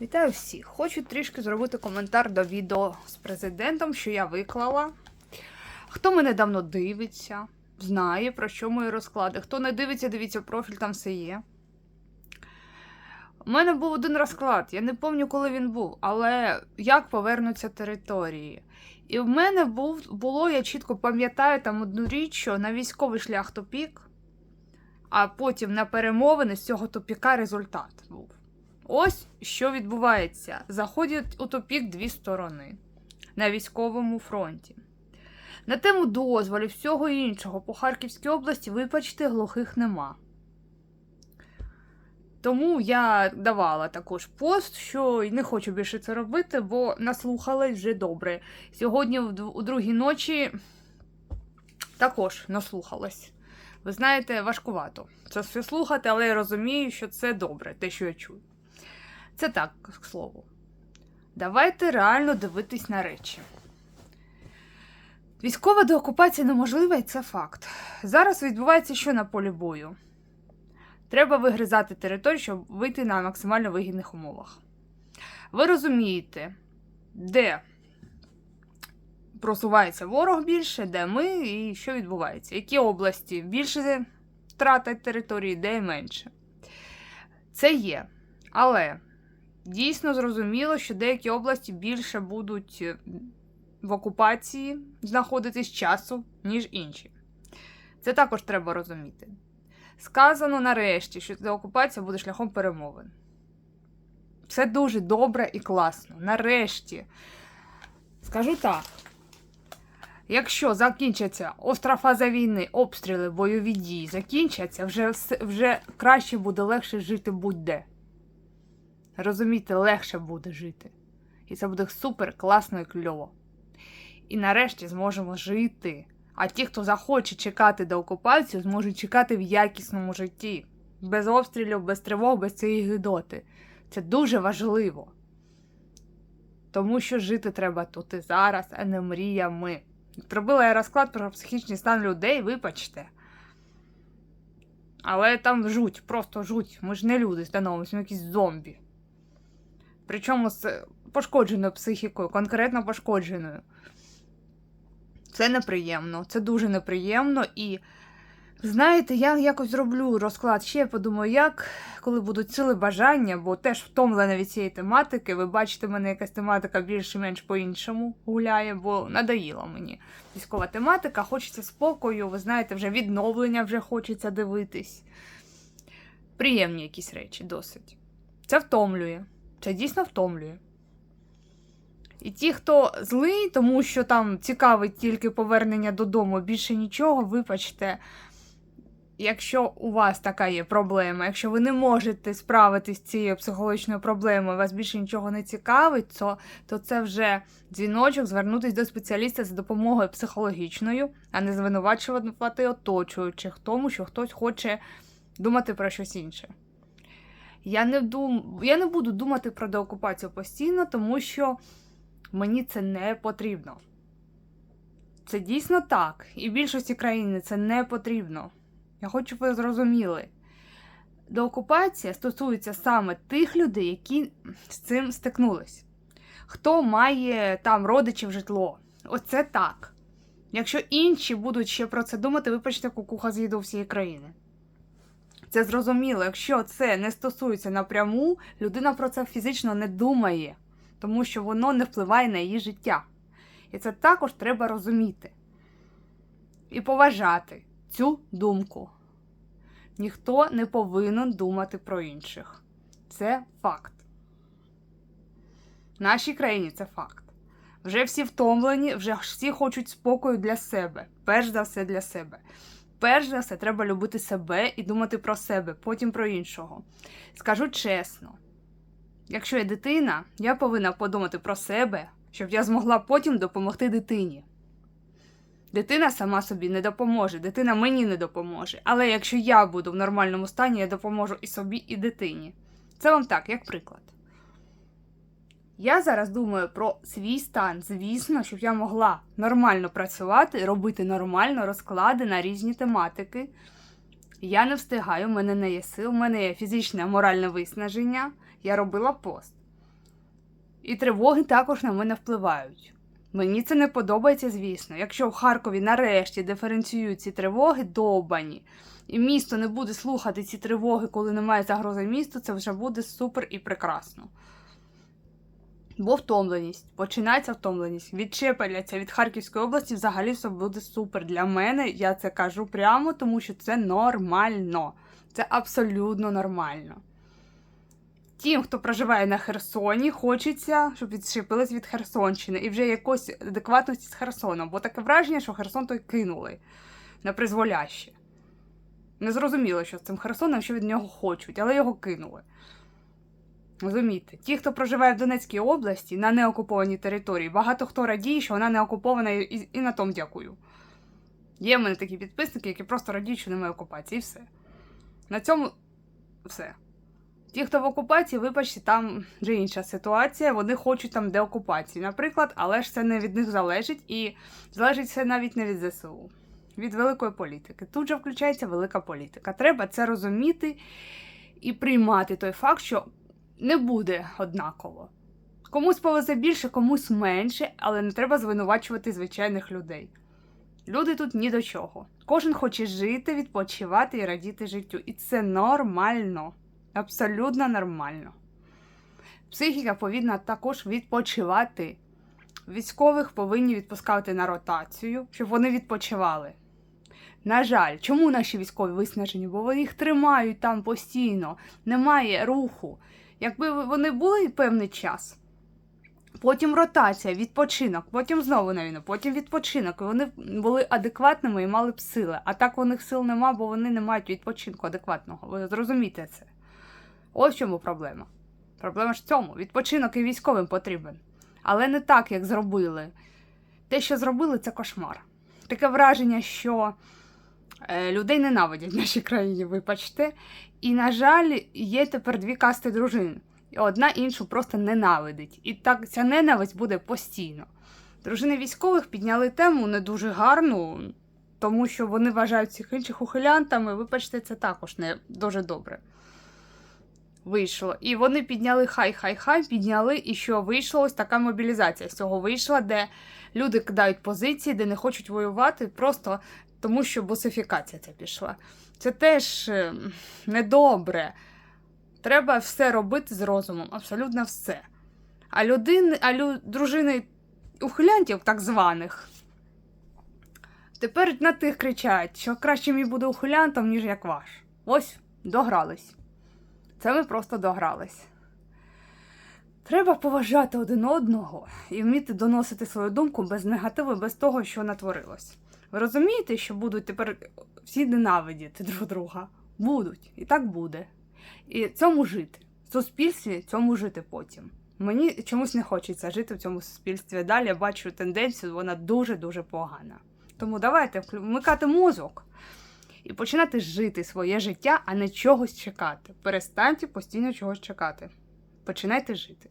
Вітаю всіх! Хочу трішки зробити коментар до відео з президентом, що я виклала. Хто мене давно дивиться, знає, про що мої розклади. Хто не дивиться, дивіться профіль, там все є. У мене був один розклад, я не пам'ятаю, коли він був, але як повернуться території. І в мене був, було, я чітко пам'ятаю там одну річ, що на військовий шлях тупік, а потім на перемовини з цього тупіка результат був. Ось що відбувається. Заходять у тупік дві сторони на військовому фронті. На тему дозволів всього іншого по Харківській області, вибачте, глухих нема. Тому я давала також пост, що не хочу більше це робити, бо наслухалась вже добре. Сьогодні у другій ночі також наслухалась. Ви знаєте, важкувато це все слухати, але я розумію, що це добре, те, що я чую. Це так, к слову. Давайте реально дивитись на речі. Військова деокупація неможлива, і це факт. Зараз відбувається що на полі бою. Треба вигризати територію, щоб вийти на максимально вигідних умовах. Ви розумієте, де просувається ворог більше, де ми і що відбувається. Які області більше втратять території, де менше. Це є. Але дійсно зрозуміло, що деякі області більше будуть е, в окупації знаходитись часу, ніж інші. Це також треба розуміти. Сказано нарешті, що деокупація буде шляхом перемовин. Все дуже добре і класно. Нарешті. Скажу так. Якщо закінчаться остра фаза війни, обстріли, бойові дії закінчаться, вже, вже краще буде легше жити будь-де. Розумієте, легше буде жити. І це буде супер класно і кльово. І нарешті зможемо жити. А ті, хто захоче чекати до окупації, зможуть чекати в якісному житті. Без обстрілів, без тривог, без цієї гидоти. Це дуже важливо. Тому що жити треба тут і зараз, а не мріями. Зробила я розклад про психічний стан людей, вибачте. Але там жуть, просто жуть. Ми ж не люди становимося, ми якісь зомбі. Причому з пошкодженою психікою, конкретно пошкодженою. Це неприємно, це дуже неприємно. І знаєте, я якось зроблю розклад ще подумаю, як, коли будуть сили бажання, бо теж втомлена від цієї тематики. Ви бачите, в мене якась тематика більш-менш по-іншому гуляє, бо надоїла мені військова тематика. Хочеться спокою, ви знаєте, вже відновлення вже хочеться дивитись. Приємні якісь речі досить. Це втомлює. Це дійсно втомлює. І ті, хто злий, тому що там цікавить тільки повернення додому, більше нічого, вибачте, якщо у вас така є проблема, якщо ви не можете справитись з цією психологічною проблемою, вас більше нічого не цікавить, то, то це вже дзвіночок звернутися до спеціаліста за допомогою психологічною, а не звинувачувати оточуючих тому, що хтось хоче думати про щось інше. Я не, дум... я не буду думати про деокупацію постійно, тому що мені це не потрібно. Це дійсно так. І в більшості країн це не потрібно. Я хочу, щоб ви зрозуміли. Деокупація стосується саме тих людей, які з цим стикнулись. Хто має там родичів житло. Оце так. Якщо інші будуть ще про це думати, вибачте, кукуха з'їду всієї країни. Це зрозуміло, якщо це не стосується напряму, людина про це фізично не думає, тому що воно не впливає на її життя. І це також треба розуміти і поважати цю думку. Ніхто не повинен думати про інших. Це факт. В нашій країні це факт. Вже всі втомлені, вже всі хочуть спокою для себе. Перш за все для себе. Перш за все, треба любити себе і думати про себе, потім про іншого. Скажу чесно, якщо я дитина, я повинна подумати про себе, щоб я змогла потім допомогти дитині. Дитина сама собі не допоможе, дитина мені не допоможе. Але якщо я буду в нормальному стані, я допоможу і собі, і дитині. Це вам так, як приклад. Я зараз думаю про свій стан, звісно, щоб я могла нормально працювати, робити нормально розклади на різні тематики. Я не встигаю, в мене не є сил, в мене є фізичне моральне виснаження. Я робила пост. І тривоги також на мене впливають. Мені це не подобається, звісно. Якщо в Харкові нарешті диференціюють ці тривоги, довбані, і місто не буде слухати ці тривоги, коли немає загрози місту, це вже буде супер і прекрасно. Бо втомленість, починається втомленість. Відчепляться від Харківської області, взагалі все буде супер. Для мене я це кажу прямо, тому що це нормально. Це абсолютно нормально. Тим, хто проживає на Херсоні, хочеться, щоб відчепились від Херсонщини і вже якоїсь адекватності з Херсоном, бо таке враження, що Херсон той кинули на призволяще. Не зрозуміло, що з цим Херсоном, що від нього хочуть, але його кинули. Розумієте, ті, хто проживає в Донецькій області на неокупованій території, багато хто радіє, що вона не окупована, і, і на тому дякую. Є в мене такі підписники, які просто радіють, що немає окупації, і все. На цьому все. Ті, хто в окупації, вибачте, там вже інша ситуація, вони хочуть там деокупації, наприклад, але ж це не від них залежить, і залежить це навіть не від ЗСУ, від великої політики. Тут же включається велика політика. Треба це розуміти і приймати той факт, що не буде однаково. Комусь повезе більше, комусь менше, але не треба звинувачувати звичайних людей. Люди тут ні до чого. Кожен хоче жити, відпочивати і радіти життю. І це нормально. Абсолютно нормально. Психіка повинна також відпочивати. Військових повинні відпускати на ротацію, щоб вони відпочивали. На жаль, чому наші військові виснажені? Бо вони їх тримають там постійно, немає руху. Якби вони були певний час, потім ротація, відпочинок, потім знову на війну, потім відпочинок. І вони були адекватними і мали б сили. А так у них сил нема, бо вони не мають відпочинку адекватного. Ви зрозумієте це. Ось в чому проблема. Проблема ж в цьому. Відпочинок і військовим потрібен. Але не так, як зробили. Те, що зробили, це кошмар. Таке враження, що людей ненавидять в нашій країні, вибачте. І, на жаль, є тепер дві касти дружин. Одна іншу просто ненавидить. І так ця ненависть буде постійно. Дружини військових підняли тему не дуже гарну, тому що вони вважають всіх інших ухилянтами. Вибачте, це також не дуже добре. Вийшло. І вони підняли хай-хай-хай, підняли, і що вийшла ось така мобілізація з цього вийшла, де люди кидають позиції, де не хочуть воювати, просто тому що босифікація ця пішла. Це теж е, недобре. Треба все робити з розумом, абсолютно все. А людини, а лю, дружини ухилянтів, так званих, тепер на тих кричать, що краще мій буде ухилянтом, ніж як ваш. Ось, догрались. Це ми просто догрались. Треба поважати один одного і вміти доносити свою думку без негативу, без того, що натворилось. Ви розумієте, що будуть тепер всі ненавидіти друг друга? Будуть. І так буде. І цьому жити. В суспільстві цьому жити потім. Мені чомусь не хочеться жити в цьому суспільстві. Далі я бачу тенденцію, вона дуже-дуже погана. Тому давайте вмикати мозок і починати жити своє життя, а не чогось чекати. Перестаньте постійно чогось чекати. Починайте жити.